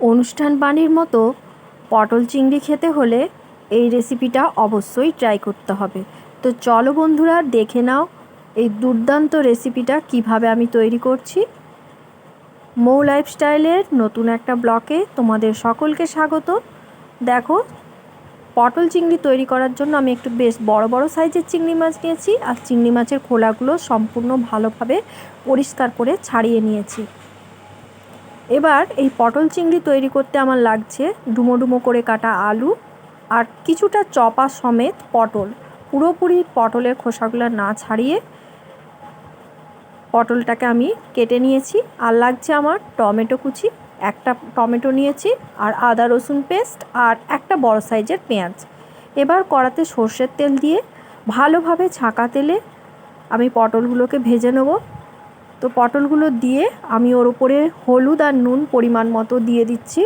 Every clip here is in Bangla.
অনুষ্ঠান বাণীর মতো পটল চিংড়ি খেতে হলে এই রেসিপিটা অবশ্যই ট্রাই করতে হবে। তো চলো বন্ধুরা, দেখে নাও এই দুর্দান্ত রেসিপিটা কীভাবে আমি তৈরি করছি। মৌ লাইফস্টাইলের নতুন একটা ব্লকে তোমাদের সকলকে স্বাগত। দেখো, পটল চিংড়ি তৈরি করার জন্য আমি একটু বেশ বড় বড় সাইজের চিংড়ি মাছ নিয়েছি আর চিংড়ি মাছের খোলাগুলো সম্পূর্ণ ভালোভাবে পরিষ্কার করে ছাড়িয়ে নিয়েছি। এবার এই পটল চিংড়ি তৈরি করতে আমার লাগছে ডুমো ডুমো করে কাটা আলু আর কিছুটা চপা সমেত পটল। পুরোপুরি পটলের খোসাগুলো না ছাড়িয়ে পটলটাকে আমি কেটে নিয়েছি আর লাগছে আমার টমেটো কুচি। একটা টমেটো নিয়েছি আর আদা রসুন পেস্ট আর একটা বড় সাইজের পেঁয়াজ। এবার কড়াতে সর্ষের তেল দিয়ে ভালোভাবে ছাঁকা তেলে আমি পটলগুলোকে ভেজে নেব। তো পটলগুলো দিয়ে আমি ওর উপরে হলুদ আর নুন পরিমাণ মতো দিয়ে দিচ্ছি।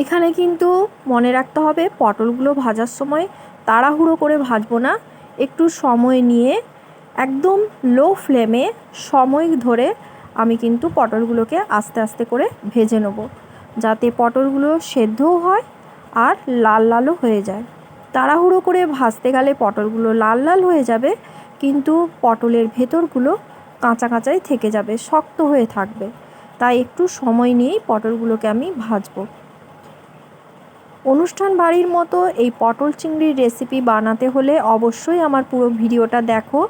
এখানে কিন্তু মনে রাখতে হবে পটলগুলো ভাজার সময় তাড়াহুড়ো করে ভাজবো না। একটু সময় নিয়ে একদম লো ফ্লেমে সময় ধরে আমি কিন্তু পটলগুলোকে আস্তে আস্তে করে ভেজে নেব যাতে পটলগুলো সেদ্ধও হয় আর লাল লালও হয়ে যায়। তাড়াহুড়ো করে ভাজতে গেলে পটলগুলো লাল লাল হয়ে যাবে কিন্তু পটলের ভেতরগুলো কাঁচা কাঁচাই থেকে যাবে, শক্ত হয়ে থাকবে। তাই একটু সময় নিয়েই পটলগুলোকে আমি ভাজবো। অনুষ্ঠান বাড়ির মতো এই পটল চিংড়ির রেসিপি বানাতে হলে অবশ্যই আমার পুরো ভিডিওটা দেখো।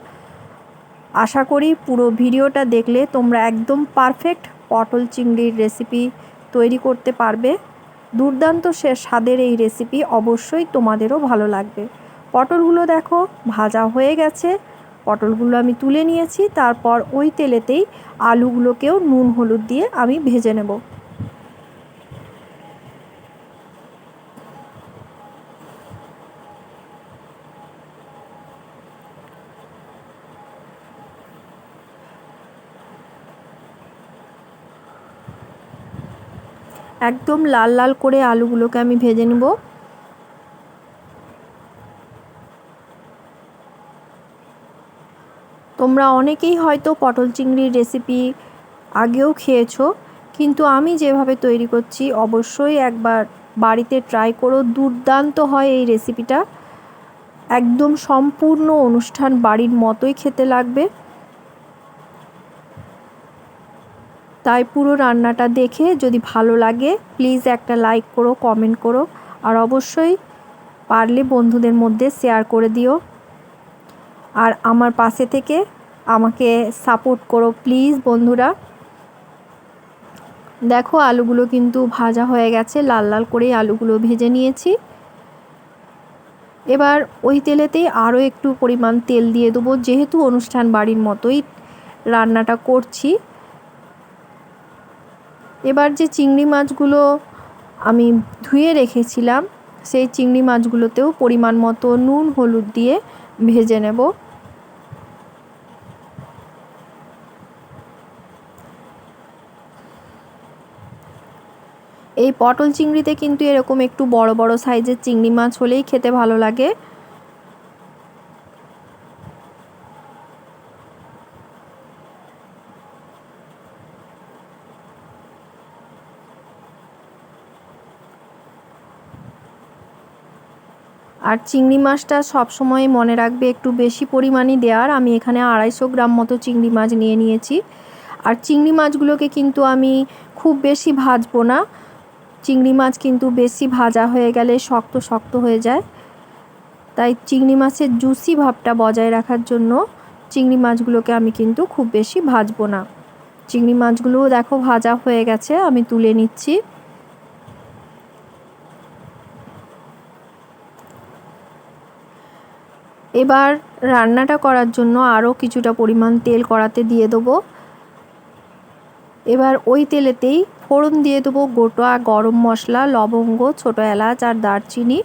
আশা করি পুরো ভিডিওটা দেখলে তোমরা একদম পারফেক্ট পটল চিংড়ির রেসিপি তৈরি করতে পারবে। দুর্দান্ত সে স্বাদের এই রেসিপি অবশ্যই তোমাদেরও ভালো লাগবে। পটলগুলো দেখো, ভাজা হয়ে গেছে। পটলগুলো আমি তুলে নিয়েছি, তারপর ওই তেলেতেই আলুগুলোকেও নুন হলুদ দিয়ে আমি ভেজে নেব। একদম লাল লাল করে আলুগুলোকে আমি ভেজে নেব। তোমরা অনেকেই হয়তো পটল চিংড়ির রেসিপি আগেও খেয়েছো, কিন্তু আমি যেভাবে তৈরি করছি, অবশ্যই একবার বাড়িতে ট্রাই করো। দুর্দান্ত হয় এই রেসিপিটা একদম সম্পূর্ণ অনুষ্ঠান বাড়ির মতোই খেতে লাগবে। তাই পুরো রান্নাটা দেখে যদি ভালো লাগে প্লিজ একটা লাইক করো কমেন্ট করো। আর অবশ্যই পারলে বন্ধুদের মধ্যে শেয়ার করে দিও। আর আমার পাশে থেকে আমাকে সাপোর্ট করো, প্লিজ বন্ধুরা। দেখো আলুগুলো কিন্তু ভাজা হয়ে গেছে, লাল লাল করে আলুগুলো ভেজে নিয়েছি। এবার ওই তেলেতেই আরও একটু পরিমাণ তেল দিয়ে দেবো, যেহেতু অনুষ্ঠান বাড়ির মতোই রান্নাটা করছি। এবার যে চিংড়ি মাছগুলো আমি ধুয়ে রেখেছিলাম, সেই চিংড়ি মাছগুলোতেও পরিমাণ মতো নুন, হলুদ দিয়ে ভেজে নেব। এই পটল চিংড়িতে কিন্তু এরকম একটু বড় বড় সাইজের চিংড়ি মাছ হলেই খেতে ভালো লাগে। আর চিংড়ি মাছটা সবসময় মনে রাখবে একটু বেশি পরিমাণই দেওয়ার। আমি এখানে আড়াইশো গ্রাম মতো চিংড়ি মাছ নিয়ে নিয়েছি। আর চিংড়ি মাছগুলোকে কিন্তু আমি খুব বেশি ভাজবো না। চিংড়ি মাছ কিন্তু বেশি ভাজা হয়ে গেলে শক্ত শক্ত হয়ে যায়। তাই চিংড়ি মাছের জুসি ভাবটা বজায় রাখার জন্য চিংড়ি মাছগুলোকে আমি কিন্তু খুব বেশি ভাজবো না। চিংড়ি মাছগুলোও দেখো ভাজা হয়ে গেছে, আমি তুলে নিচ্ছি। এবার রান্নাটা করার জন্য আরও কিছুটা পরিমাণ তেল কড়াতে দিয়ে দেবো। এবার ওই তেলেতেই ফোড়ন দিয়ে দেবো গোটা গরম মশলা, লবঙ্গ, ছোটো এলাচ আর দারচিনি।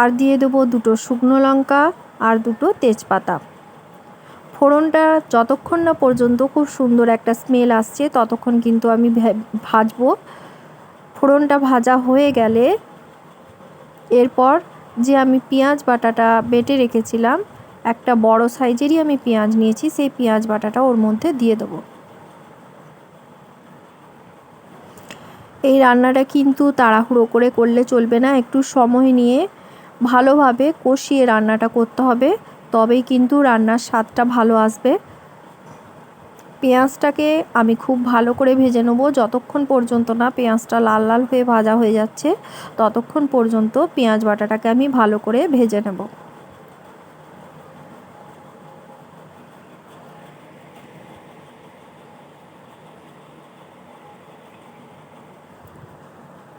আর দিয়ে দেবো দুটো শুকনো লঙ্কা আর দুটো তেজপাতা। ফোড়নটা যতক্ষণ না পর্যন্ত খুব সুন্দর একটা স্মেল আসছে, ততক্ষণ কিন্তু আমি ভাজবো। ফোড়নটা ভাজা হয়ে গেলে এরপর যে আমি পেঁয়াজ বাটাটা বেটে রেখেছিলাম, একটা বড় সাইজেরই আমি পেঁয়াজ নিয়েছি, সেই পেঁয়াজ বাটাটা ওর মধ্যে দিয়ে দেবো। এই রান্নাটা কিন্তু তাড়াহুড়ো করে করলে চলবে না। একটু সময় নিয়ে ভালোভাবে কষিয়ে রান্নাটা করতে হবে। তবেই কিন্তু রান্নার স্বাদটা ভালো আসবে। পেঁয়াজটাকে আমি খুব ভালো করে ভেজে নেব। যতক্ষণ পর্যন্ত না পেঁয়াজটা লাল লাল হয়ে ভাজা হয়ে যাচ্ছে, ততক্ষণ পর্যন্ত পেঁয়াজ বাটাটাকে আমি ভালো করে ভেজে নেব।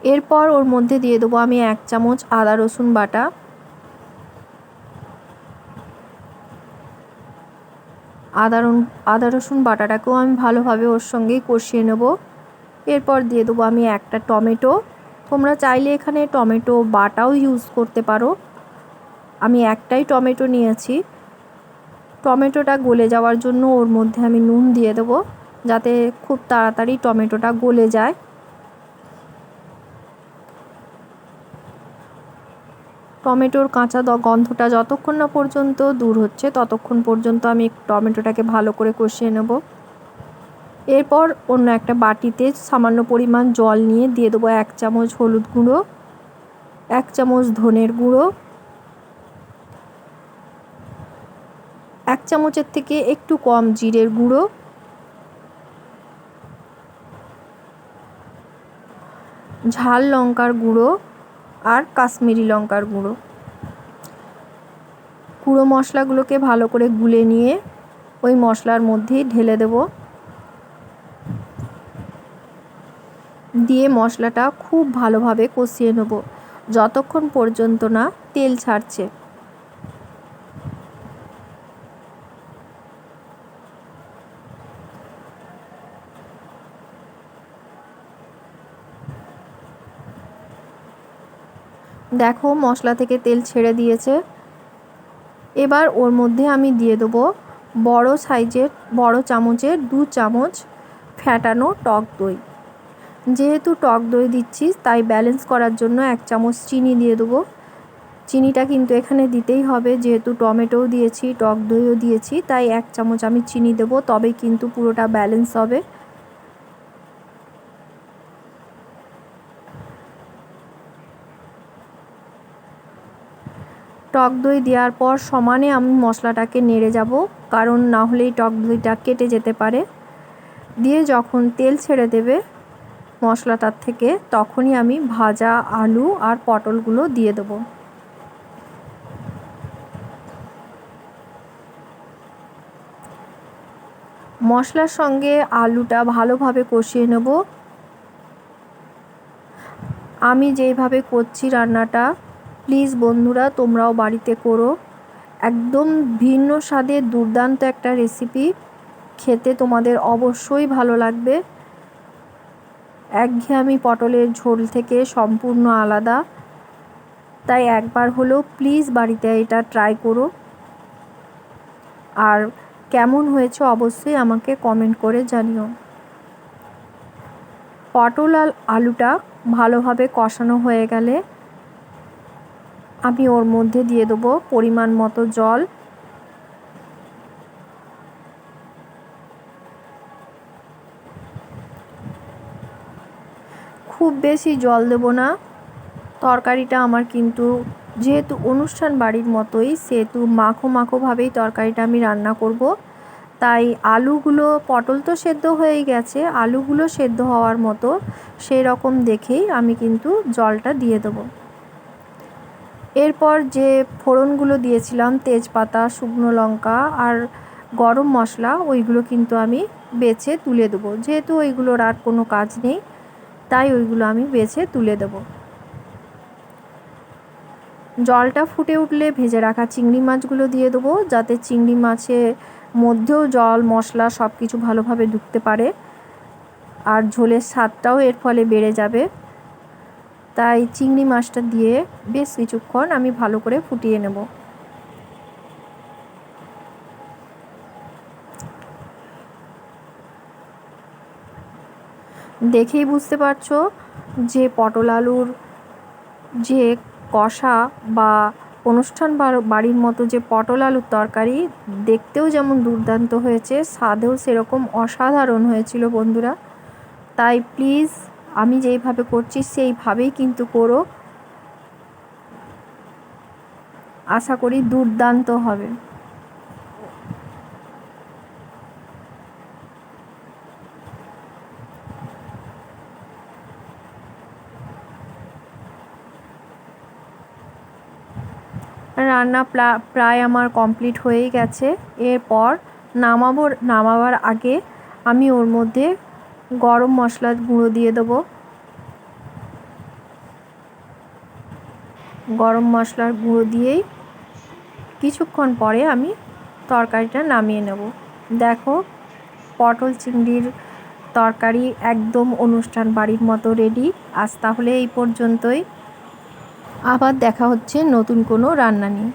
এরপর ওর মধ্যে দিয়ে দেবো আমি এক চামচ আদা রসুন বাটা। আদা আদা রসুন বাটাটাকেও আমি ভালোভাবে ওর সঙ্গেই কষিয়ে নেব। এরপর দিয়ে দেবো আমি একটা টমেটো। তোমরা চাইলে এখানে টমেটো বাটাও ইউজ করতে পারো। আমি একটাই টমেটো নিয়েছি। টমেটোটা গলে যাওয়ার জন্য ওর মধ্যে আমি নুন দিয়ে দেবো, যাতে খুব তাড়াতাড়ি টমেটোটা গলে যায়। টমেটোর কাঁচা গন্ধটা যতক্ষণ না পর্যন্ত দূর হচ্ছে, ততক্ষণ পর্যন্ত আমি টমেটোটাকে ভালো করে কষিয়ে নেব। এরপর অন্য একটা বাটিতে সামান্য পরিমাণ জল নিয়ে দিয়ে দেবো এক চামচ হলুদ গুঁড়ো, এক চামচ ধনের গুঁড়ো, এক চামচের থেকে একটু কম জিরের গুঁড়ো, ঝাল লঙ্কার গুঁড়ো আর কাশ্মীরি লঙ্কার গুঁড়ো। গুঁড়ো মশলাগুলোকে ভালো করে গুলে নিয়ে ওই মশলার মধ্যেই ঢেলে দেব। দিয়ে মশলাটা খুব ভালোভাবে কষিয়ে নেব। যতক্ষণ পর্যন্ত না তেল ছাড়ছে। দেখো মশলা থেকে তেল ছেড়ে দিয়েছে। এবার ওর মধ্যে আমি দিয়ে দেবো বড় সাইজের, বড় চামচের দু চামচ ফ্যাটানো টক দই। যেহেতু টক দই দিচ্ছি, তাই ব্যালেন্স করার জন্য এক চামচ চিনি দিয়ে দেবো। চিনিটা কিন্তু এখানে দিতেই হবে, যেহেতু টমেটোও দিয়েছি, টক দইও দিয়েছি, তাই এক চামচ আমি চিনি দেবো, তবেই কিন্তু পুরোটা ব্যালেন্স হবে। টক দই দেওয়ার পর সমানে আমি মশলাটাকে নেড়ে যাব, কারণ না হলেই টক দইটা কেটে যেতে পারে। দিয়ে যখন তেল ছেড়ে দেবে মশলাটার থেকে, তখনই আমি ভাজা আলু আর পটলগুলো দিয়ে দেবো। মশলার সঙ্গে আলুটা ভালোভাবে কষিয়ে নেব। আমি যেইভাবে করছি রান্নাটা প্লিজ বন্ধুরা, তোমরাও বাড়িতে করো। একদম ভিন্ন স্বাদের দুর্দান্ত একটা রেসিপি খেতে তোমাদের অবশ্যই ভালো লাগবে। একঘেয়ামি পটলের ঝোল থেকে সম্পূর্ণ আলাদা। তাই একবার হলেও প্লিজ বাড়িতে এটা ট্রাই করো। আর কেমন হয়েছে অবশ্যই আমাকে কমেন্ট করে জানিও। পটল আর আলুটা ভালোভাবে কষানো হয়ে গেলে আমি ওর মধ্যে দিয়ে দেবো পরিমাণ মতো জল। খুব বেশি জল দেব না। তরকারিটা আমার কিন্তু যেহেতু অনুষ্ঠান বাড়ির মতোই, সেহেতু মাখো মাখোভাবেই তরকারিটা আমি রান্না করব। তাই আলুগুলো, পটল তো সেদ্ধ হয়েই গেছে, আলুগুলো সেদ্ধ হওয়ার মতো সেই রকম দেখেই আমি কিন্তু জলটা দিয়ে দেবো। এরপর যে ফোড়নগুলো দিয়েছিলাম, তেজপাতা, শুকনো লঙ্কা আর গরম মশলা, ওইগুলো কিন্তু আমি বেছে তুলে দেবো। যেহেতু ওইগুলোর আর কোনো কাজ নেই, তাই ওইগুলো আমি বেছে তুলে দেবো। জলটা ফুটে উঠলে ভেজে রাখা চিংড়ি মাছগুলো দিয়ে দেবো, যাতে চিংড়ি মাছের মধ্যেও জল, মশলা সব কিছু ভালোভাবে ঢুকতে পারে। আর ঝোলের স্বাদটাও এর ফলে বেড়ে যাবে। তাই চিংড়ি মাছটা দিয়ে বেশ কিছুক্ষণ আমি ভালো করে ফুটিয়ে নেব। দেখেই বুঝতে পারছ যে পটল আলুর যে কষা বা অনুষ্ঠান বাড়ির মতো যে পটল আলুর তরকারি দেখতেও যেমন দুর্দান্ত হয়েছে, স্বাদেও সেরকম অসাধারণ হয়েছিল বন্ধুরা। তাই প্লিজ আমি যেইভাবে করছি, সেইভাবেই কিন্তু করো। আশা করি দুর্দান্ত হবে। রান্না প্রায় আমার কমপ্লিট হয়েই গেছে। এরপর নামাবো, নামাবার আগে আমি ওর মধ্যে গরম মশলার গুঁড়ো দিয়ে দেবো। গরম মশলার গুঁড়ো দিয়েই কিছুক্ষণ পরে আমি তরকারিটা নামিয়ে নেব। দেখো, পটল চিংড়ির তরকারি একদম অনুষ্ঠান বাড়ির মতো রেডি। আজ তাহলে এই পর্যন্তই। আবার দেখা হচ্ছে নতুন কোনো রান্না নিয়ে।